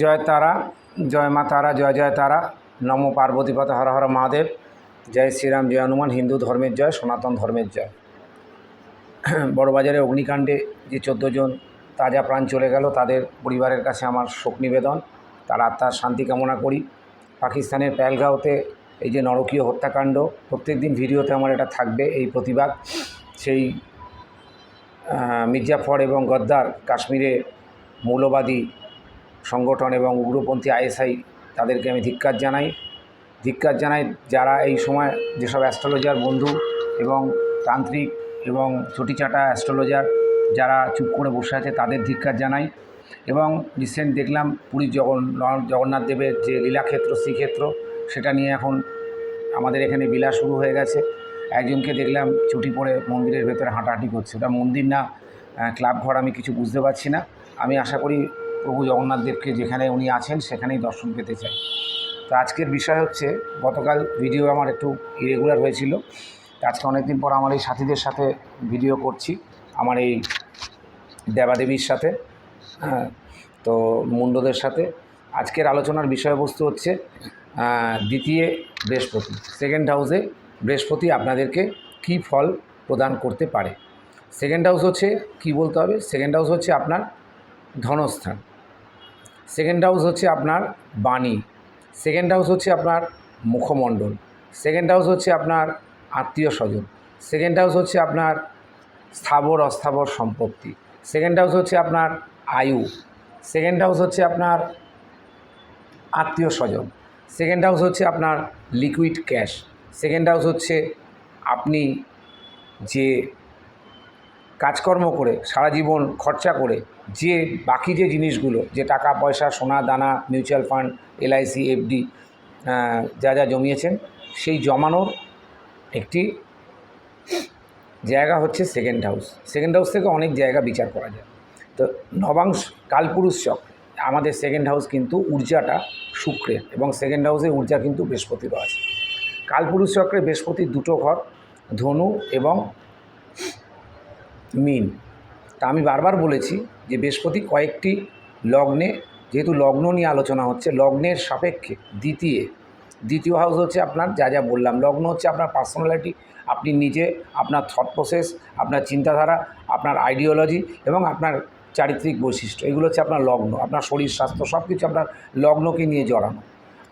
জয় তারা, জয় মা তারা, জয় জয় তারা। নম পার্বতীপত হর হর মহাদেব। জয় শ্রীরাম, জয় হনুমান, হিন্দু ধর্মের জয়, সনাতন ধর্মের জয়। বড়বাজারে অগ্নিকাণ্ডে যে জন তাজা প্রাণ চলে গেল, তাদের পরিবারের কাছে আমার শোক নিবেদন। তার আত্মার শান্তি কামনা করি। পাকিস্তানের প্যালগাঁওতে এই যে নরকীয় হত্যাকাণ্ড প্রত্যেক দিন ভিডিওতে আমার এটা থাকবে, এই প্রতিবাদ। সেই মির্জাফর এবং গদ্দার কাশ্মীরে মৌলবাদী সংগঠন এবং উগ্রপন্থী আইএসআই তাদেরকে আমি ধিক্কার জানাই। ধিক্কার জানাই যারা এই সময় যেসব অ্যাস্ট্রোলজার বন্ধু এবং তান্ত্রিক এবং চটিচাটা অ্যাস্ট্রোলজার যারা চুপ করে বসে আছে তাদের ধিক্কার জানাই এবং রিসেন্ট দেখলাম পুরী জগন জগন্নাথ দেবের যে লীলাক্ষেত্র, শ্রীক্ষেত্র সেটা নিয়ে এখন আমাদের এখানে বিলাস শুরু হয়ে গেছে। একজনকে দেখলাম চুটি পরে মন্দিরের ভেতরে হাঁটাহাঁটি করছে। ওটা মন্দির না ক্লাব ঘর আমি কিছু বুঝতে পারছি না। আমি আশা করি প্রভু জগন্নাথ দেবকে যেখানে উনি আছেন, সেখানেই দর্শন পেতে চাই। তো আজকের বিষয় হচ্ছে, গতকাল ভিডিও আমার একটু ইরেগুলার হয়েছিল। আজকে অনেকদিন পর আমার এই সাথীদের সাথে ভিডিও করছি, আমার এই দেবাদেবীর সাথে হ্যাঁ তো মুন্ডদের সাথে। আজকের আলোচনার বিষয়বস্তু হচ্ছে দ্বিতীয় বৃহস্পতি। সেকেন্ড হাউসে বৃহস্পতি আপনাদেরকে কী ফল প্রদান করতে পারে? সেকেন্ড হাউস হচ্ছে, কি বলতে হবে? সেকেন্ড হাউস হচ্ছে আপনার ধনস্থান। সেকেন্ড হাউস হচ্ছে আপনার বাণী। সেকেন্ড হাউস হচ্ছে আপনার মুখমণ্ডল। সেকেন্ড হাউস হচ্ছে আপনার আত্মীয় স্বজন। সেকেন্ড হাউস হচ্ছে আপনার স্থাবর, অস্থাবর সম্পত্তি। সেকেন্ড হাউস হচ্ছে আপনার আয়ু। সেকেন্ড হাউস হচ্ছে আপনার আত্মীয় স্বজন। সেকেন্ড হাউস হচ্ছে আপনার লিকুইড ক্যাশ সেকেন্ড হাউস হচ্ছে আপনি যে কাজকর্ম করে, সারা জীবন খরচা করে, যে বাকি যে জিনিসগুলো, যে টাকা, পয়সা, সোনা, দানা, মিউচুয়াল ফান্ড এলআইসি এফডি যা যা জমিয়েছেন, সেই জমানোর একটি জায়গা হচ্ছে সেকেন্ড হাউস সেকেন্ড হাউস থেকে অনেক জায়গা বিচার করা যায়। তো নবাংশ কালপুরুষ চক, আমাদের সেকেন্ড হাউস কিন্তু ঊর্জাটা শুক্রের এবং সেকেন্ড হাউসে ঊর্জা কিন্তু বৃহস্পতিরও আছে। কালপুরুষ চক্রে বৃহস্পতির দুটো ঘর, ধনু এবং মিন তা আমি বারবার বলেছি যে বৃহস্পতি কয়েকটি লগ্নে, যেহেতু লগ্ন নিয়ে আলোচনা হচ্ছে, লগ্নের সাপেক্ষে দ্বিতীয় দ্বিতীয় হাউস হচ্ছে আপনার যা যা বললাম। লগ্ন হচ্ছে আপনার পার্সোনালিটি আপনি নিজে, আপনার থট প্রসেস আপনার চিন্তাধারা, আপনার আইডিওলজি এবং আপনার চারিত্রিক বৈশিষ্ট্য। এগুলো হচ্ছে আপনার লগ্ন, আপনার শরীর, স্বাস্থ্য সব কিছু আপনার লগ্নকে নিয়ে জড়ানো।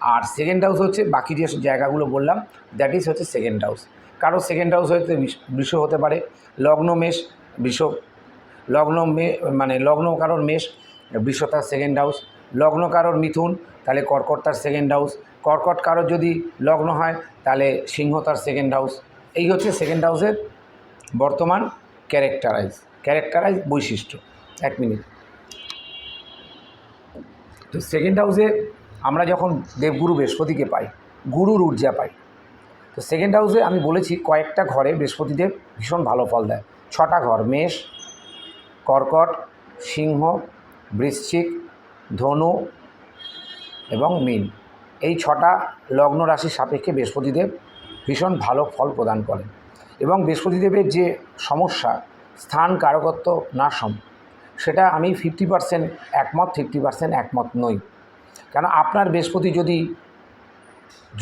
আর সেকেন্ড হাউস হচ্ছে, বাকি যে জায়গাগুলো বললাম দ্যাট ইজ হচ্ছে সেকেন্ড হাউস কারও সেকেন্ড হাউস হয়তো বিষ- হতে পারে, লগ্ন, মেষ বৃষ লগ্ন মে মানে লগ্ন কারোর মেষ বৃষ তার সেকেন্ড হাউস লগ্ন কারোর মিথুন, তাহলে কর্কট তার সেকেন্ড হাউস কর্কট কারোর যদি লগ্ন হয়, তাহলে সিংহ তার সেকেন্ড হাউস এই হচ্ছে সেকেন্ড হাউসের বর্তমান ক্যারেক্টারাইজ ক্যারেক্টারাইজ বৈশিষ্ট্য। এক মিনিট তো সেকেন্ড হাউসে আমরা যখন দেবগুরু বৃহস্পতিকে পাই, গুরুর ঊর্জা পাই, তো সেকেন্ড হাউসে আমি বলেছি কয়েকটা ঘরে বৃহস্পতিদেব ভীষণ ভালো ফল দেয়। ছটা ঘর, মেষ, কর্কট, সিংহ, বৃশ্চিক, ধনু এবং মিন। এই ছটা লগ্ন রাশির সাপেক্ষে বৃহস্পতিদেব ভীষণ ভালো ফল প্রদান করেন এবং বৃহস্পতিদেবের যে সমস্যা, স্থান কারকত্ব নাশম, সেটা আমি ফিফটি পার্সেন্ট একমত ফিফটি পার্সেন্ট একমত নই। কেন আপনার বৃহস্পতি যদি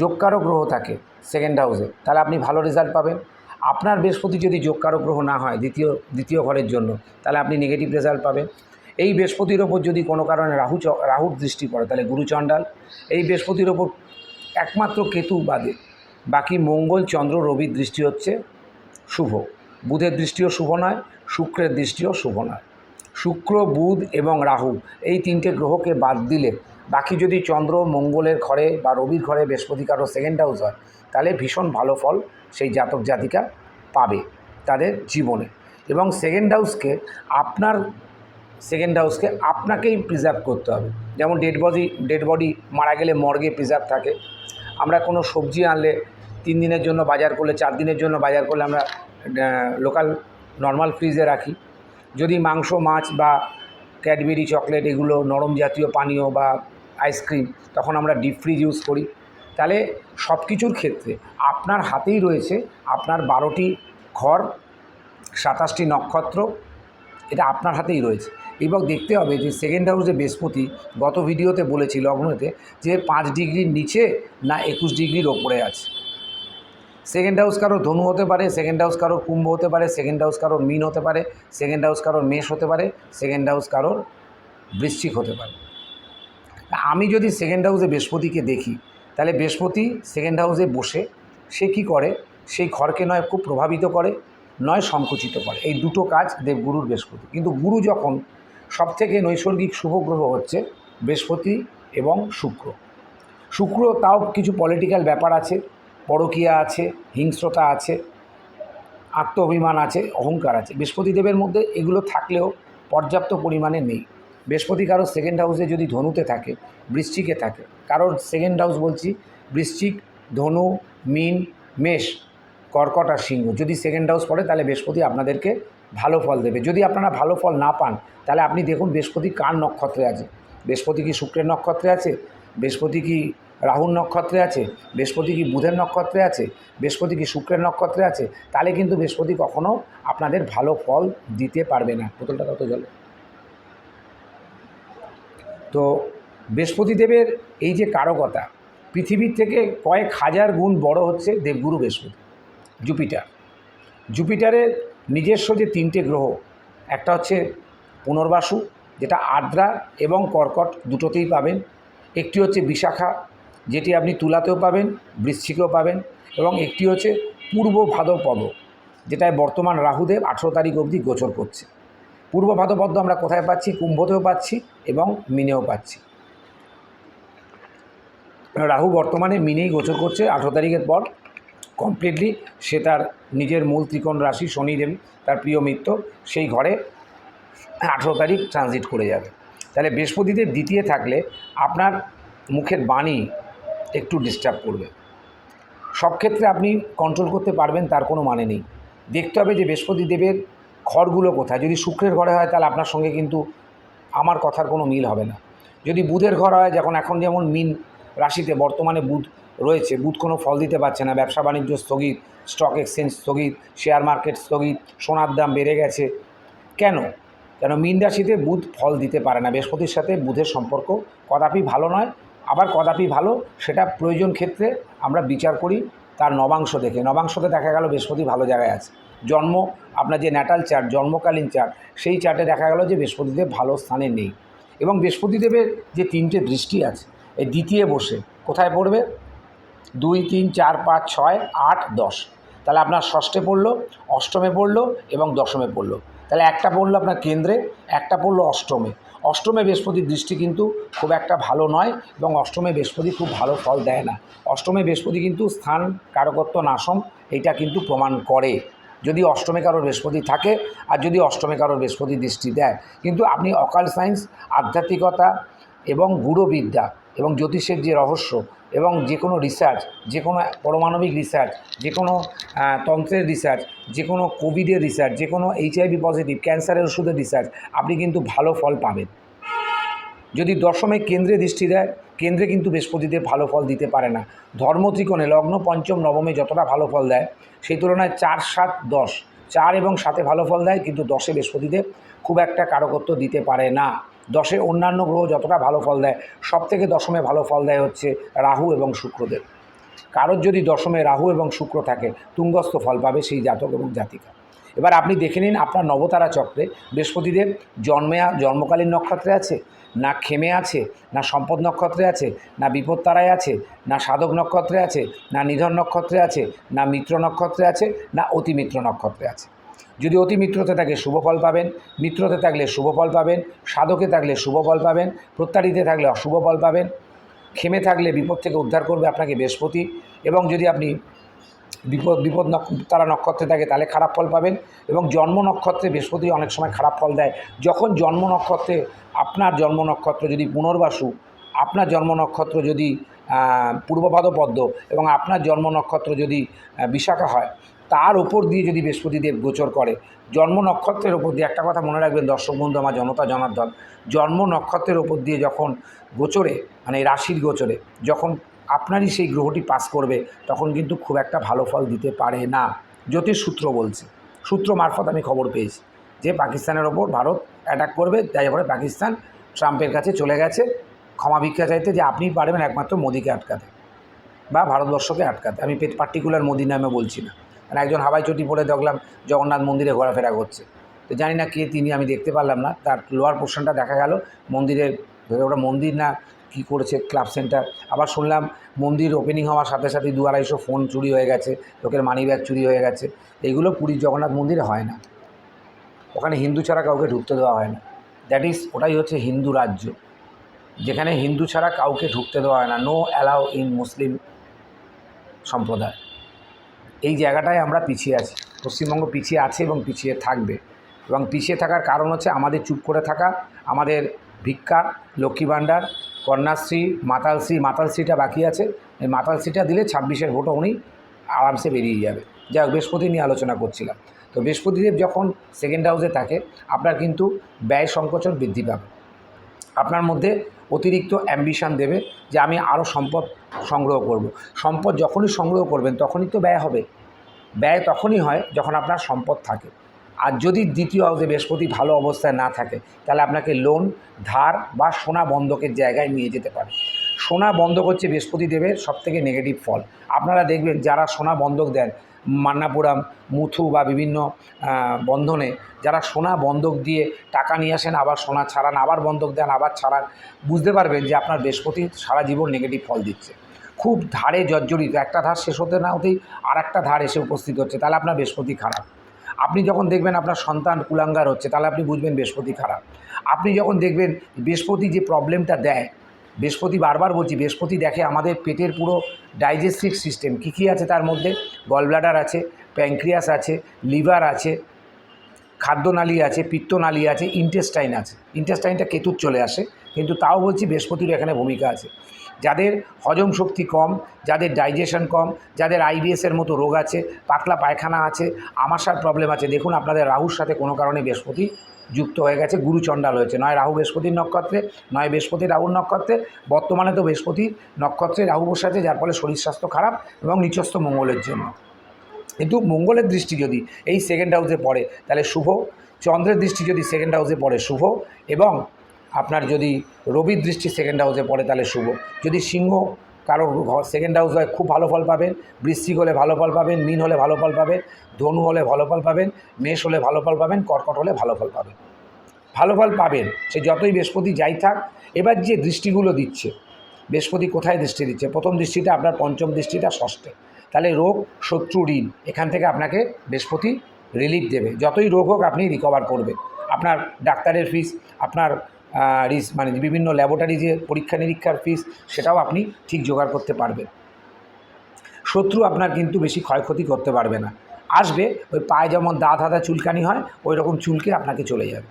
যোগকারক গ্রহ থাকে সেকেন্ড হাউসে তাহলে আপনি ভালো রেজাল্ট পাবেন। আপনার বৃহস্পতি যদি যোগকারক গ্রহ না হয় দ্বিতীয় দ্বিতীয় ঘরের জন্য, তাহলে আপনি নেগেটিভ রেজাল্ট পাবেন। এই বৃহস্পতির ওপর যদি কোনো কারণে রাহু রাহুর দৃষ্টি পড়ে, তাহলে গুরুচণ্ডাল এই বৃহস্পতির ওপর একমাত্র কেতু বাদে বাকি মঙ্গল, চন্দ্র, রবির দৃষ্টি হচ্ছে শুভ। বুধের দৃষ্টিও শুভ নয়, শুক্রের দৃষ্টিও শুভ নয়। শুক্র, বুধ এবং রাহু এই তিনটে গ্রহকে বাদ দিলে বাকি যদি চন্দ্র মঙ্গলের ঘরে বা রবির ঘরে বৃহস্পতি কারও সেকেন্ড হাউস হয় তাহলে ভীষণ ভালো ফল সেই জাতক জাতিকা পাবে তাদের জীবনে। এবং সেকেন্ড হাউসকে আপনার সেকেন্ড হাউসকে আপনাকেই প্রিজার্ভ করতে হবে। যেমন ডেড বডি ডেড বডি মারা গেলে মর্গে প্রিজার্ভ থাকে। আমরা কোনো সবজি আনলে তিন দিনের জন্য বাজার করলে, চার দিনের জন্য বাজার করলে আমরা লোকাল নর্মাল ফ্রিজে রাখি। যদি মাংস, মাছ বা ক্যাডবেরি চকলেট এগুলো নরম জাতীয় পানীয় বা আইসক্রিম তখন আমরা ডিপ ফ্রিজ ইউজ করি। তাহলে সব কিছুর ক্ষেত্রে আপনার হাতেই রয়েছে আপনার বারোটি ঘর, সাতাশটি নক্ষত্র, এটা আপনার হাতেই রয়েছে। এবং দেখতে হবে যে সেকেন্ড হাউসে বৃহস্পতি গত ভিডিওতে বলেছি লগ্নতে যে পাঁচ ডিগ্রির নিচে না একুশ ডিগ্রির ওপরে আছে। সেকেন্ড হাউস কারোর ধনু হতে পারে সেকেন্ড হাউস কারোর কুম্ভ হতে পারে সেকেন্ড হাউস কারোর মিন হতে পারে সেকেন্ড হাউস কারোর মেষ হতে পারে সেকেন্ড হাউস কারোর বৃশ্চিক হতে পারে। আমি যদি সেকেন্ড হাউসে বৃহস্পতিকে দেখি তাহলে বৃহস্পতি সেকেন্ড হাউসে বসে সে কী করে? সেই ঘরকে নয়, খুব প্রভাবিত করে, নয়, সংকুচিত করে। এই দুটো কাজ দেবগুরুর বৃহস্পতি। কিন্তু গুরু যখন সবথেকে নৈসর্গিক শুভ গ্রহ হচ্ছে বৃহস্পতি এবং শুক্র। শুক্র তাও কিছু পলিটিক্যাল ব্যাপার আছে, পরকীয়া আছে, হিংস্রতা আছে আত্ম অভিমান আছে, অহংকার আছে। বৃহস্পতি দেবের মধ্যে এগুলো থাকলেও পর্যাপ্ত পরিমাণে নেই। বৃহস্পতি কারোর সেকেন্ড হাউসে যদি ধনুতে থাকে, বৃশ্চিকে থাকে, কারোর সেকেন্ড হাউস বলছি বৃশ্চিক, ধনু, মিন, মেষ, কর্কট আর সিংহ। যদি সেকেন্ড হাউস পড়ে, তাহলে বৃহস্পতি আপনাদেরকে ভালো ফল দেবে। যদি আপনারা ভালো ফল না পান, তাহলে আপনি দেখুন বৃহস্পতি কার নক্ষত্রে আছে। বৃহস্পতি কি শুক্রের নক্ষত্রে আছে? বৃহস্পতি কি রাহুর নক্ষত্রে আছে? বৃহস্পতি কি বুধের নক্ষত্রে আছে? বৃহস্পতি কি শুক্রের নক্ষত্রে আছে? তাহলে কিন্তু বৃহস্পতি কখনো আপনাদের ভালো ফল দিতে পারবে না। বোতলটা কত জলে। তো বৃহস্পতি দেবের এই যে কারকতা, পৃথিবীর থেকে কয়েক হাজার গুণ বড় হচ্ছে দেবগুরু বৃহস্পতি, জুপিটার। জুপিটারের নিজস্ব যে তিনটে গ্রহ, একটা হচ্ছে পুনর্বাসু, যেটা আর্দ্রা এবং কর্কট দুটোতেই পাবেন। একটি হচ্ছে বিশাখা, যেটি আপনি তুলাতেও পাবেন, বৃশ্চিকেও পাবেন এবং একটি হচ্ছে পূর্ব ভাদ্রপদ যেটায় বর্তমান রাহুদেব আঠেরো তারিখ অবধি গোচর করছে। পূর্ব ভাদ্রপদ্ম আমরা কোথায় পাচ্ছি? কুম্ভতেও পাচ্ছি এবং মিনেও পাচ্ছি। রাহু বর্তমানে মিনেই গোচর করছে। আঠেরো তারিখের পর কমপ্লিটলি সে তার নিজের মূল ত্রিকোণ রাশি শনিদেব তার প্রিয় মিত্র, সেই ঘরে আঠেরো তারিখ ট্রানজিট করে যাবে। তাহলে বৃহস্পতিদেব দ্বিতীয় থাকলে আপনার মুখের বাণী একটু ডিস্টার্ব করবে। সব ক্ষেত্রে আপনি কন্ট্রোল করতে পারবেন, তার কোনো মানে নেই। দেখতে হবে যে বৃহস্পতি দেবের ঘরগুলো কোথায়? যদি শুক্রের ঘরে হয়, তাহলে আপনার সঙ্গে কিন্তু আমার কথার কোনো মিল হবে না। যদি বুধের ঘর হয়, যখন এখন যেমন মিন রাশিতে বর্তমানে বুধ রয়েছে, বুধ কোনো ফল দিতে পারছে না, ব্যবসা বাণিজ্য স্থগিত স্টক এক্সচেঞ্জ স্থগিত শেয়ার মার্কেট স্থগিত, সোনার দাম বেড়ে গেছে, কেন? কেন মিন রাশিতে বুধ ফল দিতে পারে না, বৃহস্পতির সাথে বুধের সম্পর্ক কদাপি ভালো নয়, আবার কদাপি ভালো, সেটা প্রয়োজন ক্ষেত্রে আমরা বিচার করি তার নবাংশ দেখে। নবাংশতে দেখা গেল বৃহস্পতি ভালো জায়গায় আছে। জন্ম, আপনার যে ন্যাটাল চার্ট জন্মকালীন চার্ট সেই চার্টে দেখা গেল যে বৃহস্পতিদেব ভালো স্থানে নেই। এবং বৃহস্পতিদেবের যে তিনটে দৃষ্টি আছে, এই দ্বিতীয় বসে, কোথায় পড়বে? দুই, তিন, চার, পাঁচ, ছয়, আট, দশ। তাহলে আপনার ষষ্ঠে পড়ল, অষ্টমে পড়ল এবং দশমে পড়ল। তাহলে একটা পড়ল আপনার কেন্দ্রে, একটা পড়ল অষ্টমে। অষ্টমে বৃহস্পতির দৃষ্টি কিন্তু খুব একটা ভালো নয় এবং অষ্টমে বৃহস্পতি খুব ভালো ফল দেয় না। অষ্টমে বৃহস্পতি কিন্তু স্থান কারকত্ব নাশম এটা কিন্তু প্রমাণ করে। যদি অষ্টমে কারোর বৃহস্পতি থাকে আর যদি অষ্টমে কারোর বৃহস্পতি দৃষ্টি দেয়। কিন্তু আপনি অকাল সায়েন্স আধ্যাত্মিকতা এবং গুরুবিদ্যা এবং জ্যোতিষের যে রহস্য এবং যে কোনো রিসার্চ যে কোনো পরমাণবিক রিসার্চ যে কোনো তন্ত্রের রিসার্চ যে কোনো কোভিডের রিসার্চ যে কোনো এইচআইভি পজিটিভ ক্যান্সারের ওষুধের রিসার্চ আপনি কিন্তু ভালো ফল পাবেন। যদি দশমে কেন্দ্রে দৃষ্টি দেয়, কেন্দ্রে কিন্তু বৃহস্পতিদেব ভালো ফল দিতে পারে না। ধর্ম ত্রিকোণে লগ্ন পঞ্চম, নবমে যতটা ভালো ফল দেয়, সেই তুলনায় চার, সাত, দশ, চার এবং সাতে ভালো ফল দেয়, কিন্তু দশে বৃহস্পতিদেব খুব একটা কারকত্ব দিতে পারে না। দশে অন্যান্য গ্রহ যতটা ভালো ফল দেয় সব থেকে দশমে ভালো ফল দেয় হচ্ছে রাহু এবং শুক্রদেব। কারোর যদি দশমে রাহু এবং শুক্র থাকে, তুঙ্গস্থ ফল পাবে সেই জাতক এবং জাতিকা। এবার আপনি দেখে নিন আপনার নবতারা চক্রে বৃহস্পতিদেব জন্মে জন্মকালীন নক্ষত্রে আছে, না খেমে আছে, না সম্পদ নক্ষত্রে আছে, না বিপদ তারায় আছে, না সাধক নক্ষত্রে আছে, না নিধন নক্ষত্রে আছে, না মিত্র নক্ষত্রে আছে, না অতিমিত্র নক্ষত্রে আছে। যদি অতি মিত্রতে থাকে শুভ ফল পাবেন মিত্রতে থাকলে শুভ ফল পাবেন সাধকে থাকলে শুভ ফল পাবেন প্রত্যারিতে থাকলে অশুভ ফল পাবেন খেমে থাকলে বিপদ থেকে উদ্ধার করবে আপনাকে বৃহস্পতি এবং যদি আপনি বিপদ বিপদ তারা নক্ষত্রে থাকে তাহলে খারাপ ফল পাবেন এবং জন্ম নক্ষত্রে বৃহস্পতি অনেক সময় খারাপ ফল দেয়। যখন জন্ম নক্ষত্রে আপনার জন্ম নক্ষত্র যদি পুনর্বাসু আপনার জন্ম নক্ষত্র যদি আহ, পূর্বভাদ পদ্ম এবং আপনার জন্ম নক্ষত্র যদি বিশাখা হয় তার ওপর দিয়ে যদি বৃহস্পতিদেব গোচর করে, জন্ম নক্ষত্রের ওপর দিয়ে, একটা কথা মনে রাখবেন দর্শক বন্ধু, আমার জনতা জনার্দন, জন্ম নক্ষত্রের ওপর দিয়ে যখন গোচরে মানে রাশির গোচরে, যখন আপনারই সেই গ্রহটি পাস করবে, তখন কিন্তু খুব একটা ভালো ফল দিতে পারে না। জ্যোতিষ সূত্র বলছে। সূত্র মারফত আমি খবর পেয়েছি যে পাকিস্তানের ওপর ভারত অ্যাটাক করবে তাই পরে পাকিস্তান ট্রাম্পের কাছে চলে গেছে। ক্ষমা ভিক্ষা চাইতে যে আপনিই পারবেন একমাত্র মোদিকে আটকাতে বা ভারতবর্ষকে আটকাতে। আমি পার্টিকুলার মোদি নামে বলছি না। মানে একজন হাওয়াই চটি পরে দেখলাম জগন্নাথ মন্দিরে ঘোরাফেরা করছে। তো জানি না কে তিনি, আমি দেখতে পারলাম না। তার লোয়ার পোর্শনটা দেখা গেল, মন্দিরের ওটা মন্দির না, কী করেছে ক্লাব সেন্টার আবার শুনলাম মন্দির ওপেনিং হওয়ার সাথে সাথে দু আড়াইশো ফোন চুরি হয়ে গেছে, লোকের মানি ব্যাগ চুরি হয়ে গেছে। এইগুলো পুরীর জগন্নাথ মন্দিরে হয় না। ওখানে হিন্দু ছাড়া কাউকে ঢুকতে দেওয়া হয় না। দ্যাট ইজ ওটাই হচ্ছে হিন্দু রাজ্য। যেখানে হিন্দু ছাড়া কাউকে ঢুকতে দেওয়া হয় না। নো অ্যালাউ ইন মুসলিম সম্প্রদায়। এই জায়গাটায় আমরা পিছিয়ে আছি। পশ্চিমবঙ্গ পিছিয়ে আছে এবং পিছিয়ে থাকবে। এবং পিছিয়ে থাকার কারণ হচ্ছে আমাদের চুপ করে থাকা, আমাদের ভিক্ষা, লক্ষ্মী ভাণ্ডার, কন্যাশ্রী, মাতালশ্রী, মাতালশ্রীটা বাকি আছে। এই মাতালশ্রীটা দিলে ছাব্বিশের ভোটও উনি আরামসে বেরিয়ে যাবে। যাই হোক, বৃহস্পতি নিয়ে আলোচনা করছিলাম। তো বৃহস্পতিদেব যখন সেকেন্ড হাউসে থাকে, আপনার কিন্তু ব্যয় সংকোচন বৃদ্ধি পাবে। আপনার মধ্যে অতিরিক্ত অ্যাম্বিশন দেবে যে আমি আরও সম্পদ সংগ্রহ করব। সম্পদ যখনই সংগ্রহ করবেন, তখনই তো ব্যয় হবে। ব্যয় তখনই হয় যখন আপনার সম্পদ থাকে। আর যদি দ্বিতীয় হাউসে বৃহস্পতি ভালো অবস্থায় না থাকে, তাহলে আপনাকে লোন, ধার বা সোনা বন্ধকের জায়গায় নিয়ে যেতে পারে। সোনা বন্ধক হচ্ছে বৃহস্পতি দেবের সবথেকে নেগেটিভ ফল। আপনারা দেখবেন যারা সোনা বন্ধক দেন, মান্নাপুরাম, মুথু বা বিভিন্ন বন্ধনে, যারা সোনা বন্ধক দিয়ে টাকা নিয়ে আসেন, আবার সোনা ছাড়ান, আবার বন্ধক দেন, আবার ছাড়ান, বুঝতে পারবেন যে আপনার বৃহস্পতি সারা জীবন নেগেটিভ ফল দিচ্ছে। খুব ধারে জর্জরিত, একটা ধার শেষ হতে না হতেই আর একটা ধার এসে উপস্থিত হচ্ছে, তাহলে আপনার বৃহস্পতি খারাপ। আপনি যখন দেখবেন আপনার সন্তান কুলাঙ্গার হচ্ছে, তাহলে আপনি বুঝবেন বৃহস্পতি খারাপ। আপনি যখন দেখবেন বৃহস্পতি যে প্রবলেমটা দেয়, বৃহস্পতি বারবার বলছি, বৃহস্পতি দেখে আমাদের পেটের পুরো ডাইজেস্টিভ সিস্টেম কী কী আছে তার মধ্যে? গলব্লাডার আছে প্যাঙ্ক্রিয়াস আছে, লিভার আছে, খাদ্যনালী আছে, পিত্তনালী আছে, ইন্টেস্টাইন আছে। ইন্টেস্টাইনটা কেতুর চলে আসে, কিন্তু তাও বলছি বৃহস্পতির এখানে ভূমিকা আছে। যাদের হজম শক্তি কম, যাদের ডাইজেশন কম, যাদের আইবিএসের মতো রোগ আছে, পাতলা পায়খানা আছে, আমাশার প্রবলেম আছে। দেখুন, আপনাদের রাহুর সাথে কোনো কারণে বৃহস্পতি যুক্ত হয়ে গেছে গুরুচণ্ডাল হয়েছে। নয় রাহু বৃহস্পতির নক্ষত্রে, নয় বৃহস্পতি রাহুর নক্ষত্রে, বর্তমানে তো বৃহস্পতি নক্ষত্রে রাহু বসে আছে, যার ফলে শরীর স্বাস্থ্য খারাপ এবং নিচস্থ মঙ্গলের জন্য। কিন্তু মঙ্গলের দৃষ্টি যদি এই সেকেন্ড হাউসে পড়ে, তাহলে শুভ। চন্দ্রের দৃষ্টি যদি সেকেন্ড হাউসে পড়ে, শুভ। এবং আপনার যদি রবির দৃষ্টি সেকেন্ড হাউসে পড়ে তাহলে শুভ। যদি সিংহ কারও সেকেন্ড হাউস হয়, খুব ভালো ফল পাবেন। বৃশ্চিক হলে ভালো ফল পাবেন, মিন হলে ভালো ফল পাবেন, ধনু হলে ভালো ফল পাবেন, মেষ হলে ভালো ফল পাবেন, কর্কট হলে ভালো ফল পাবেন। ভালো ফল পাবেন, সে যতই বৃহস্পতি যাই থাক, এবার যে দৃষ্টিগুলো দিচ্ছে, বৃহস্পতি কোথায় দৃষ্টি দিচ্ছে? প্রথম দৃষ্টিটা আপনার পঞ্চম দৃষ্টিটা ষষ্ঠে। তাহলে রোগ শত্রু ঋণ, এখান থেকে আপনাকে বৃহস্পতি রিলিফ দেবে। যতই রোগ হোক, আপনি রিকভার করবেন। আপনার ডাক্তারের ফিস আপনার মানে বিভিন্ন ল্যাবরেটরি যে পরীক্ষা নিরীক্ষার ফিস সেটাও আপনি ঠিক জোগাড় করতে পারবেন। শত্রু আপনার কিন্তু বেশি ক্ষয়ক্ষতি করতে পারবে না। আসবে, ওই পায়ে যেমন দাঁত হাতা চুলকানি হয়, ওই রকম চুলকে আপনাকে চলে যাবে।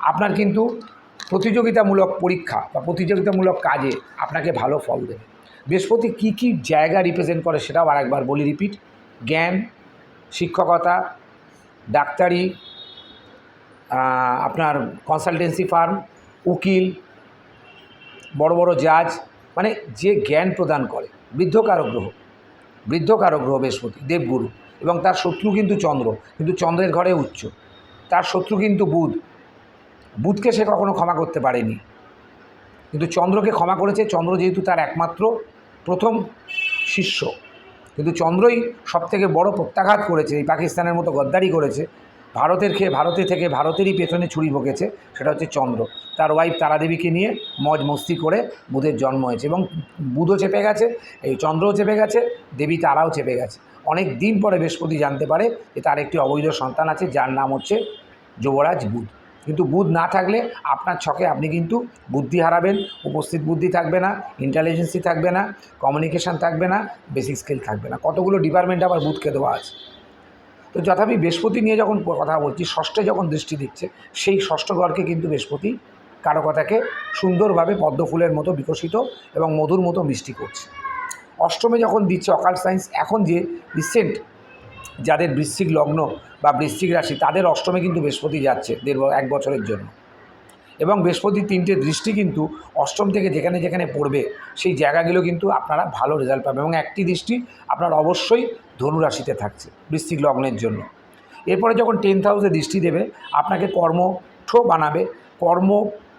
আপনার কিন্তু প্রতিযোগিতামূলক পরীক্ষা বা প্রতিযোগিতামূলক কাজে আপনাকে ভালো ফল দেবে। বৃহস্পতি কী কী জায়গা রিপ্রেজেন্ট করে সেটাও আরেকবার বলি রিপিট জ্ঞান, শিক্ষকতা, ডাক্তারি আপনার কনসালটেন্সি ফার্ম উকিল, বড় বড় জাজ মানে যে জ্ঞান প্রদান করে বৃদ্ধকারক গ্রহ বৃদ্ধকারক গ্রহ বৃহস্পতি, দেবগুরু, এবং তার শত্রু কিন্তু চন্দ্র, কিন্তু চন্দ্রের ঘরে উচ্চ। তার শত্রু কিন্তু বুধ। বুধকে সে কখনো ক্ষমা করতে পারেনি। কিন্তু চন্দ্রকে ক্ষমা করেছে, চন্দ্র যেহেতু তার একমাত্র প্রথম শিষ্য। কিন্তু চন্দ্রই সবথেকে বড় প্রত্যাঘাত করেছে, এই পাকিস্তানের মতো গদ্দারি করেছে ভারতের খেয়ে, ভারতে থেকে ভারতেরই পেছনে ছুরি বকেছে সেটা হচ্ছে চন্দ্র। তার ওয়াইফ তারাদেবীকে নিয়ে মজ মস্তি করে বুধের জন্ম হয়েছে এবং বুধও চেপে গেছে, এই চন্দ্রও চেপে গেছে, দেবী তারাও চেপে গেছে। অনেক দিন পরে বৃহস্পতি জানতে পারে যে তার একটি অবৈধ সন্তান আছে, যার নাম হচ্ছে যুবরাজ বুধ। কিন্তু বুধ না থাকলে আপনার ছকে আপনি কিন্তু বুদ্ধি হারাবেন, উপস্থিত বুদ্ধি থাকবে না ইন্টেলিজেন্সি থাকবে না কমিউনিকেশান থাকবে না বেসিক স্কিল থাকবে না। কতগুলো ডিপার্টমেন্ট আবার বুধকে দেওয়া আছে। তো যথাপি বৃহস্পতি নিয়ে যখন কথা বলছি, ষষ্ঠে যখন দৃষ্টি দিচ্ছে, সেই ষষ্ঠ ঘরকে কিন্তু বৃহস্পতি কারকতাকে সুন্দরভাবে পদ্ম ফুলের মতো বিকশিত এবং মধুর মতো মিষ্টি করছে। অষ্টমে যখন দিচ্ছে অকাল সায়েন্স, এখন যে রিসেন্ট যাদের বৃশ্চিক লগ্ন বা বৃশ্চিক রাশি, তাদের অষ্টমে কিন্তু বৃহস্পতি যাচ্ছে দেড় এক বছরের জন্য। এবং বৃহস্পতির তিনটে দৃষ্টি কিন্তু অষ্টম থেকে যেখানে যেখানে পড়বে, সেই জায়গাগুলো কিন্তু আপনারা ভালো রেজাল্ট পাবেন এবং একটি দৃষ্টি আপনার অবশ্যই ধনুরাশিতে থাকছে বৃশ্চিক লগ্নের জন্য। এরপরে যখন টেন্থ হাউসে দৃষ্টি দেবে, আপনাকে কর্মঠ বানাবে কর্ম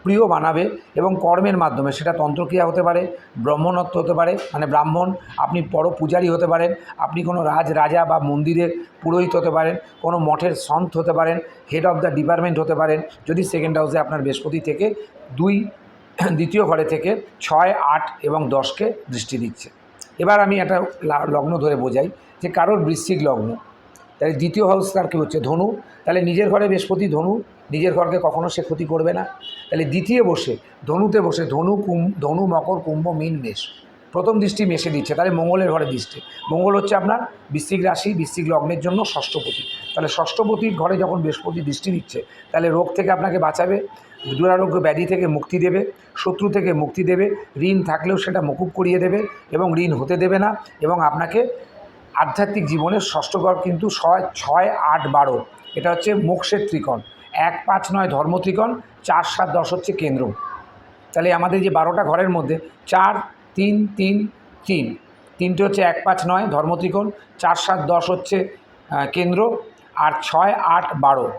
প্রিয় বানাবে এবং কর্মের মাধ্যমে, সেটা তন্ত্রক্রিয়া হতে পারে, ব্রহ্মণত্ব হতে পারে মানে ব্রাহ্মণ, আপনি বড় পূজারী হতে পারেন, আপনি কোনো রাজ, রাজা বা মন্দিরের পুরোহিত হতে পারেন, কোনো মঠের সন্ত হতে পারেন হেড অফ দ্য ডিপার্টমেন্ট হতে পারেন, যদি সেকেন্ড হাউসে আপনার বৃহস্পতি থেকে দুই, দ্বিতীয় ঘরে থেকে ছয়, আট এবং দশকে দৃষ্টি দিচ্ছে। এবার আমি একটা লগ্ন ধরে বোঝাই। যে কারোর বৃশ্চিক লগ্ন। তাহলে দ্বিতীয় হাউস তার কী হচ্ছে? ধনু। তাহলে নিজের ঘরে বৃহস্পতি ধনু। নিজের ঘরকে কখনো সে ক্ষতি করবে না। তাহলে দ্বিতীয় বসে ধনুতে বসে ধনু কুম, ধনু, মকর, কুম্ভ, মিন, মেষ। প্রথম দৃষ্টি মেশে দিচ্ছে। তাহলে মঙ্গলের ঘরে দৃষ্টি। মঙ্গল হচ্ছে আপনার বৃশ্চিক রাশি, বৃশ্চিক লগ্নের জন্য ষষ্ঠপতি। তাহলে ষষ্ঠপতির ঘরে যখন বৃহস্পতি দৃষ্টি দিচ্ছে, তাহলে রোগ থেকে আপনাকে বাঁচাবে, দুরারোগ্য ব্যাধি থেকে মুক্তি দেবে, শত্রু থেকে মুক্তি দেবে, ঋণ থাকলেও সেটা মকুব করিয়ে দেবে এবং ঋণ হতে দেবে না এবং আপনাকে আধ্যাত্মিক জীবনের ষষ্ঠ ঘর কিন্তু ছয় ছয়, আট, বারো। এটা হচ্ছে মোক্ষের ত্রিকোণ। এক, পাঁচ, নয় ধর্ম ত্রিকোণ চার, সাত, দশ হচ্ছে কেন্দ্র। তাহলে আমাদের যে বারোটা ঘরের মধ্যে চার, তিন তিন তিন। তিনটে হচ্ছে এক, পাঁচ, নয় ধর্ম ত্রিকোণ চার, সাত, দশ হচ্ছে কেন্দ্র, আর ছয়, আট, বারো।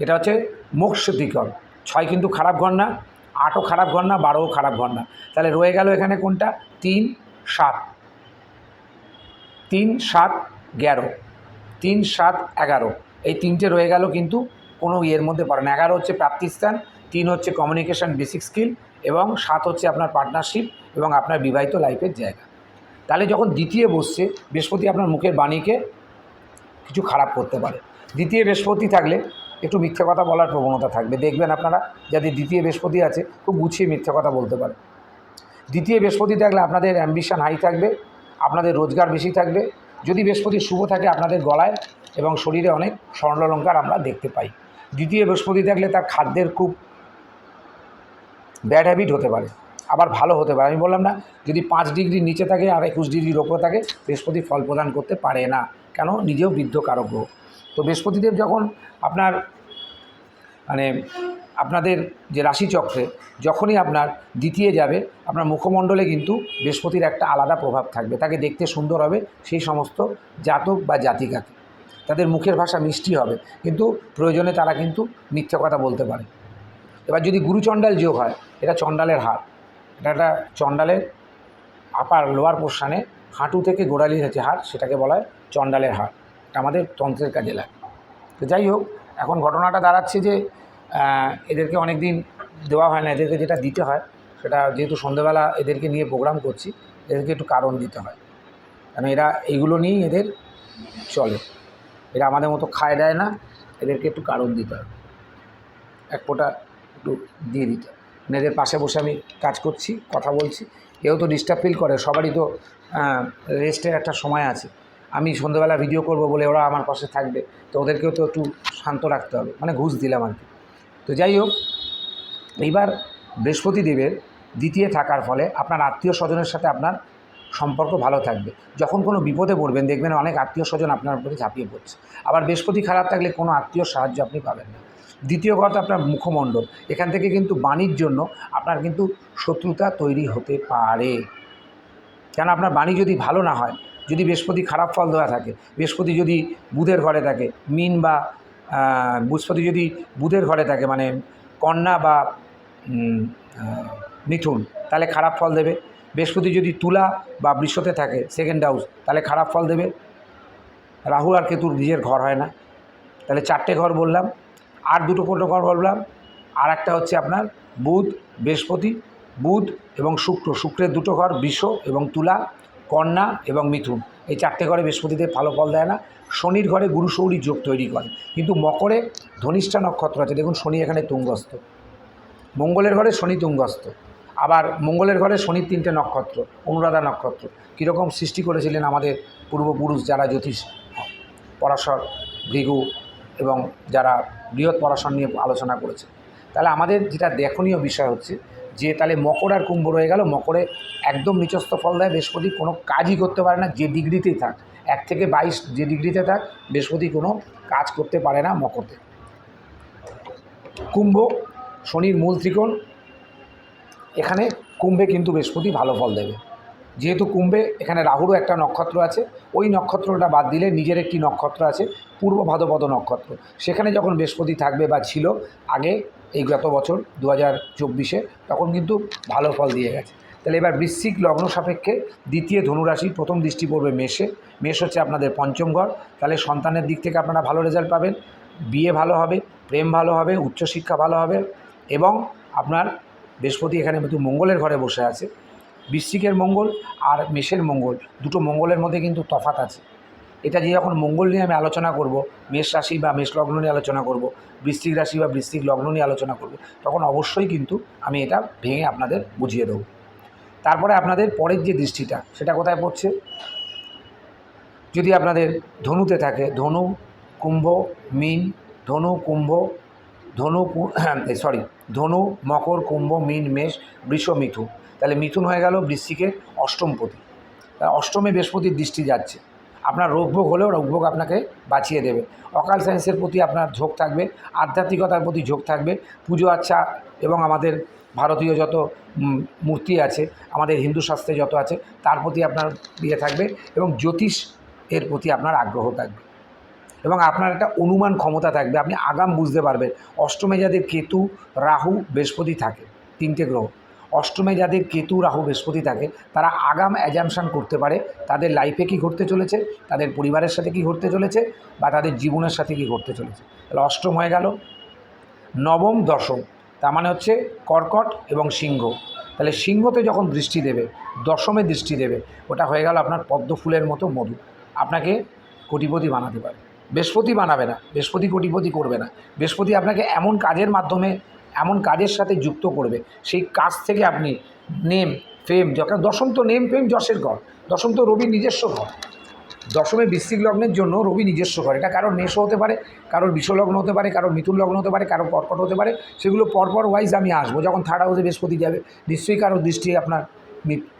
এটা হচ্ছে মোক্ষ ত্রিকোণ। ছয় কিন্তু খারাপ ঘর না, আটও খারাপ ঘর না, বারোও খারাপ ঘর না। তাহলে রয়ে গেল এখানে কোনটা? তিন, সাত। তিন সাত এগারো। তিন সাত এগারো। এই তিনটে রয়ে গেল কিন্তু কোনো ইয়ের মধ্যে পারে না। এগারো হচ্ছে প্রাপ্তিস্থান, তিন হচ্ছে কমিউনিকেশন বেসিক স্কিল এবং সাত হচ্ছে আপনার পার্টনারশিপ এবং আপনার বিবাহিত লাইফের জায়গা। তাহলে যখন দ্বিতীয় বসছে, বৃহস্পতি আপনার মুখের বাণীকে কিছু খারাপ করতে পারে। দ্বিতীয় বৃহস্পতি থাকলে একটু মিথ্যে কথা বলার প্রবণতা থাকবে। দেখবেন আপনারা, যাদের দ্বিতীয় বৃহস্পতি আছে, খুব গুছিয়ে মিথ্যে কথা বলতে পারে। দ্বিতীয় বৃহস্পতি থাকলে আপনাদের অ্যাম্বিশন হাই থাকবে। আপনাদের রোজগার বেশি থাকবে। যদি বৃহস্পতি শুভ থাকে আপনাদের গলায় এবং শরীরে অনেক স্বর্ণালঙ্কার আমরা দেখতে পাই। দ্বিতীয় বৃহস্পতি থাকলে তার খাদ্যের খুব ব্যাড হ্যাবিট হতে পারে, আবার ভালো হতে পারে। আমি বললাম না, যদি পাঁচ ডিগ্রির নিচে থাকে আর একুশ ডিগ্রির ওপরে থাকে, বৃহস্পতি ফল প্রদান করতে পারে না, কেন? নিজেও বৃদ্ধ কারক তো বৃহস্পতিদেব যখন আপনার মানে আপনাদের যে রাশিচক্রে যখনই আপনার দ্বিতীয় যাবে, আপনার মুখমণ্ডলে কিন্তু বৃহস্পতির একটা আলাদা প্রভাব থাকবে। তাকে দেখতে সুন্দর হবে সেই সমস্ত জাতক বা জাতিকাকে। তাদের মুখের ভাষা মিষ্টি হবে, কিন্তু প্রয়োজনে তারা কিন্তু মিথ্যে কথা বলতে পারে। এবার যদি গুরুচণ্ডাল যোগ হয়, এটা চণ্ডালের হাত এটা একটা চণ্ডালের আপার লোয়ার পোর্শানে হাঁটু থেকে গোড়ালির হচ্ছে হাড় সেটাকে বলা হয় চণ্ডালের হাড় এটা আমাদের তন্ত্রের কাজে লাগে। তো যাই হোক, এখন ঘটনাটা দাঁড়াচ্ছে যে এদেরকে অনেক দিন দেওয়া হয় না, এদেরকে যেটা দিতে হয়, সেটা যেহেতু সন্ধেবেলা এদেরকে নিয়ে প্রোগ্রাম করছি, এদেরকে একটু কারণ দিতে হয়। কারণ এরা এইগুলো নিয়েই এদের চলে। এরা আমাদের মতো খায় দেয় না, এদেরকে একটু কারণ দিতে হয়। এক ফোঁটা একটু দিয়ে দিতে হয়। মানে এদের পাশে বসে আমি কাজ করছি, কথা বলছি। কেউ তো ডিস্টার্ব ফিল করে, সবারই তো রেস্টের একটা সময় আছে। আমি সন্ধ্যেবেলা ভিডিও করব বলে ওরা আমার পাশে থাকবে, তো ওদেরকেও তো একটু শান্ত রাখতে হবে। মানে ঘুষ দিলাম আর কি। তো যাই হোক, এইবার বৃহস্পতি দেবের দ্বিতীয় থাকার ফলে আপনার আত্মীয় স্বজনের সাথে আপনার সম্পর্ক ভালো থাকবে। যখন কোনো বিপদে পড়বেন, দেখবেন অনেক আত্মীয় স্বজন আপনার প্রতি ঝাঁপিয়ে পড়ছে। আবার বৃহস্পতি খারাপ থাকলে কোনো আত্মীয় সাহায্য আপনি পাবেন না। দ্বিতীয় কথা আপনার মুখমণ্ডল। এখান থেকে কিন্তু বাণীর জন্য আপনার কিন্তু শত্রুতা তৈরি হতে পারে। কেন? আপনার বাণী যদি ভালো না হয়, যদি বৃহস্পতি খারাপ ফল দেওয়া থাকে, বৃহস্পতি যদি বুধের ঘরে থাকে, মিন বা বৃহস্পতি যদি বুধের ঘরে থাকে মানে কন্যা বা মিথুন, তাহলে খারাপ ফল দেবে। বৃহস্পতি যদি তুলা বা বৃষতে থাকে সেকেন্ড হাউস তাহলে খারাপ ফল দেবে। রাহু আর কেতুর নিজের ঘর হয় না। তাহলে চারটে ঘর বললাম, আর দুটো কোনো ঘর বললাম, আর একটা হচ্ছে আপনার বুধ, বৃহস্পতি, বুধ এবং শুক্র। শুক্রের দুটো ঘর, বৃষ এবং তুলা, কন্যা এবং মিথুন। এই চারটে ঘরে বৃহস্পতিদের ভালো ফল দেয় না, শনির ঘরে গুরু সৌরী যোগ তৈরি করে। কিন্তু মকরে ধনিষ্ঠা নক্ষত্র আছে, দেখুন শনি এখানে তুঙ্গস্থ। মঙ্গলের ঘরে শনি তুঙ্গস্থ, আবার মঙ্গলের ঘরে শনির তিনটে নক্ষত্র, অনুরাধা নক্ষত্র। কীরকম সৃষ্টি করেছিলেন আমাদের পূর্বপুরুষ যারা জ্যোতিষ, পরাশর, ভৃগু এবং যারা বৃহৎ পরাশর নিয়ে আলোচনা করেছে। তাহলে আমাদের যেটা দেখনীয় বিষয় হচ্ছে যে তাহলে মকর আর কুম্ভ রয়ে গেল, মকরে একদম নিচস্থ ফল দেয়, বৃহস্পতি কোনো কাজই করতে পারে না, যে ডিগ্রিতেই থাক। এক থেকে বাইশ যে ডিগ্রিতে থাক, বৃহস্পতি কোনো কাজ করতে পারে না মকরতে। কুম্ভ, শনির মূল ত্রিকোণ, এখানে কুম্ভে কিন্তু বৃহস্পতি ভালো ফল দেবে। যেহেতু কুম্ভে এখানে রাহুরও একটা নক্ষত্র আছে, ওই নক্ষত্রটা বাদ দিলে নিজের একটি নক্ষত্র আছে, পূর্ব ভাদ্রপদ নক্ষত্র। সেখানে যখন বৃহস্পতি থাকবে বা ছিল, আগে এই গত বছর দু হাজার চব্বিশে, তখন কিন্তু ভালো ফল দিয়ে গেছে। তাহলে এবার বৃশ্চিক লগ্ন সাপেক্ষে দ্বিতীয় ধনুরাশি প্রথম দৃষ্টি পড়বে মেষে। মেষ হচ্ছে আপনাদের পঞ্চম ঘর। তাহলে সন্তানের দিক থেকে আপনারা ভালো রেজাল্ট পাবেন। বিয়ে ভালো হবে, প্রেম ভালো হবে, উচ্চশিক্ষা ভালো হবে এবং আপনার বৃহস্পতি এখানে কিন্তু মঙ্গলের ঘরে বসে আছে। বৃশ্চিকের মঙ্গল আর মেষের মঙ্গল, দুটো মঙ্গলের মধ্যে কিন্তু তফাত আছে। এটা যে যখন মঙ্গল নিয়ে আমি আলোচনা করব, মেষ রাশি বা মেষ লগ্ন নিয়ে আলোচনা করব, বৃশ্চিক রাশি বা বৃশ্চিক লগ্ন নিয়ে আলোচনা করব, তখন অবশ্যই কিন্তু আমি এটা ভেঙে আপনাদের বুঝিয়ে দেবো। তারপরে আপনাদের পরের যে দৃষ্টিটা, সেটা কোথায় পড়ছে? যদি আপনাদের ধনুতে থাকে, ধনু, কুম্ভ, মিন, ধনু, কুম্ভ, ধনু সরি, ধনু, মকর, কুম্ভ, মিন, মেষ, বৃষ, মিথুন। তাহলে মিথুন হয়ে গেল বৃশ্চিকের অষ্টমপতি। অষ্টমে বৃহস্পতির দৃষ্টি যাচ্ছে। আপনার রোগভোগ হলেও রোগভোগ আপনাকে বাঁচিয়ে দেবে। অকাল সায়েন্সের প্রতি আপনার ঝোঁক থাকবে, আধ্যাত্মিকতার প্রতি ঝোঁক থাকবে, পুজো আচ্ছা এবং আমাদের ভারতীয় যত মূর্তি আছে, আমাদের হিন্দু শাস্ত্রে যত আছে, তার প্রতি আপনার ইয়ে থাকবে এবং জ্যোতিষ এর প্রতি আপনার আগ্রহ থাকবে। এবং আপনার একটা অনুমান ক্ষমতা থাকবে, আপনি আগাম বুঝতে পারবেন। অষ্টমে যাদের কেতু, রাহু, বৃহস্পতি থাকে, তিনটে গ্রহ। অষ্টমে যাদের কেতু, রাহু, বৃহস্পতি থাকে, তারা আগাম অ্যাজামশান করতে পারে। তাদের লাইফে কী ঘটতে চলেছে? তাদের পরিবারের সাথে কী ঘটতে চলেছে? বা তাদের জীবনের সাথে কী ঘটতে চলেছে? তাহলে অষ্টম হয়ে গেল। নবম দশম, তার মানে হচ্ছে কর্কট এবং সিংহ। তাহলে সিংহতে যখন দৃষ্টি দেবে, দশমে দৃষ্টি দেবে, ওটা হয়ে গেল আপনার পদ্ম ফুলের মতো মধু। আপনাকে কোটিপতি বানাতে পারে। বৃহস্পতি বানাবে না। বৃহস্পতি কোটিপতি করবে না। বৃহস্পতি আপনাকে এমন কাজের মাধ্যমে এমন কাজের সাথে যুক্ত করবে। সেই কাজ থেকে আপনি নেম ফেম যখন দশম তো নেম ফেম যশের ঘর দশম তো রবির নিজস্ব ঘর। দশমে বৃশ্চিক লগ্নের জন্য রবি নিজস্ব ঘর। এটা কারোর মেষও হতে পারে, কারোর বিশ্বলগ্ন হতে পারে, কারোর মিথুন লগ্ন হতে পারে, কারোর কর্কট হতে পারে। সেগুলো পরপর ওয়াইজ আমি আসব। যখন থার্ড হাউসে বৃহস্পতি যাবে, নিশ্চয়ই কারোর দৃষ্টি আপনার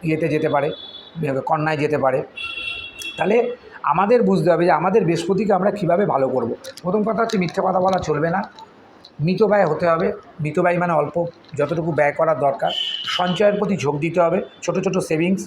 ইয়েতে যেতে পারে কন্যায় যেতে পারে। তাহলে আমাদের বুঝতে হবে যে আমাদের বৃহস্পতিকে আমরা কীভাবে ভালো করব। প্রথম কথা হচ্ছে মিথ্যে কথা বলা চলবে না। মিত ব্যয় হতে হবে। মিত ব্যয় মানে অল্প, যতটুকু ব্যয় করার দরকার। সঞ্চয়ের প্রতি ঝোঁক দিতে হবে। ছোট ছোট সেভিংস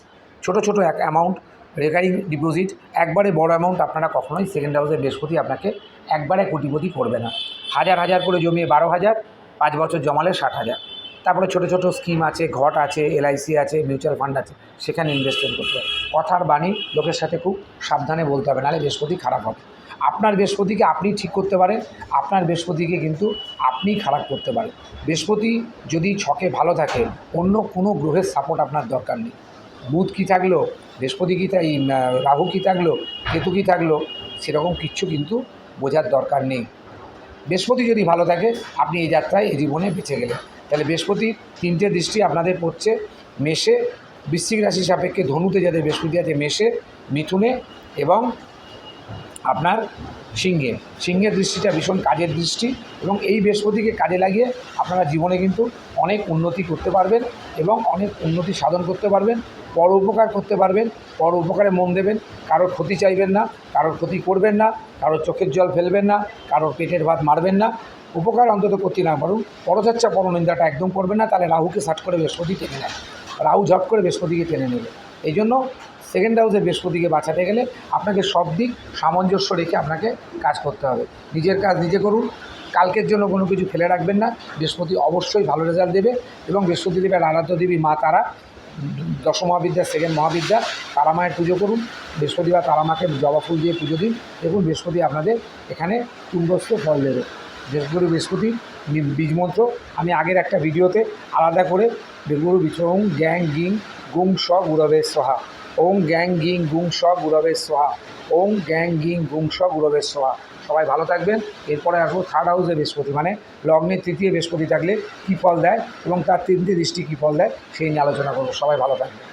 ছোট ছোট এক অ্যামাউন্ট রেকারিং ডিপোজিট একবারে বড় অ্যামাউন্ট আপনারা কখনোই সেকেন্ড হাউসের বৃহস্পতি আপনাকে একবারে কোটিপতি করবে না। হাজার হাজার করে জমিয়ে বারো হাজার, পাঁচ বছর জমালে ষাট হাজার। তারপরে ছোট ছোট স্কিম আছে, ঘট আছে এলআইসি আছে মিউচুয়াল ফান্ড আছে, সেখানে ইনভেস্টমেন্ট করতে হবে। কথার বাণী, লোকের সাথে খুব সাবধানে বলতে হবে, নাহলে বৃহস্পতি খারাপ হবে। আপনার বৃহস্পতিকে আপনি ঠিক করতে পারেন আপনার বৃহস্পতিকে কিন্তু আপনিই খারাপ করতে পারেন। বৃহস্পতি যদি ছকে ভালো থাকে অন্য কোনো গ্রহের সাপোর্ট আপনার দরকার নেই। বুধ কী থাকল বৃহস্পতি কী আহ, রাহু কী থাকল কেতু কী থাকল সেরকম কিচ্ছু কিন্তু বোঝার দরকার নেই। বৃহস্পতি যদি ভালো থাকে আপনি এই যাত্রায় এই জীবনে বেঁচে গেলেন। তাহলে বৃহস্পতি তিনটে দৃষ্টি আপনাদের পড়ছে। মেষে বৃশ্চিক রাশি সাপেক্ষে ধনুতে যাদের বৃহস্পতি আছে মেষে মিথুনে এবং আপনার সিংহে। সিংহের দৃষ্টিটা ভীষণ কাজের দৃষ্টি এবং এই বৃহস্পতিকে কাজে লাগিয়ে আপনারা জীবনে কিন্তু অনেক উন্নতি করতে পারবেন এবং অনেক উন্নতি সাধন করতে পারবেন পর উপকার করতে পারবেন পর উপকারে মন দেবেন, কারোর ক্ষতি চাইবেন না, কারোর ক্ষতি করবেন না, কারোর চোখের জল ফেলবেন না, কারোর পেটের ভাত মারবেন না, উপকার অন্তত করতে না পারুন, পরচর্চা পরনিন্দাটা একদম করবেন না, তাহলে রাহুকে সার্চ করে বৃহস্পতি টেনে নেয় রাহু ঝট করে বৃহস্পতিকে টেনে নেবে। এই জন্য সেকেন্ড হাউসে বৃহস্পতিকে বাঁচাতে গেলে আপনাকে সব দিক সামঞ্জস্য রেখে আপনাকে কাজ করতে হবে। নিজের কাজ নিজে করুন, কালকের জন্য কোনো কিছু ফেলে রাখবেন না, বৃহস্পতি অবশ্যই ভালো রেজাল্ট দেবে এবং বৃহস্পতি দেবের আরাধ্য দেবী, মা তারা দশ মহাবিদ্যা সেকেন্ড মহাবিদ্যা, তারা মায়ের পুজো করুন বৃহস্পতিবার তারা মাকে জবা ফুল দিয়ে পুজো দিন, দেখুন বৃহস্পতি আপনাদের এখানে তুঙ্গস্থ ফল দেবে। বৃহস্পতি নি- বীজ আমি আগের একটা ভিডিওতে আলাদা করে দেবগুরু বীজ ওং গ্যাং, গিং গুং স গুরবে সোহা ওং গ্যাং গিং গুং স গুরবে সোহা। ওং গ্যাং গিং গুং স গুরবে সোহা। সবাই ভালো থাকবেন। এরপরে আসব থার্ড হাউসে বৃহস্পতি মানে লগ্নে তৃতীয় বৃহস্পতি থাকলে কী ফল দেয় এবং তার তিনটে দৃষ্টি কী ফল দেয়, সেই নিয়ে আলোচনা করব। সবাই ভালো থাকবে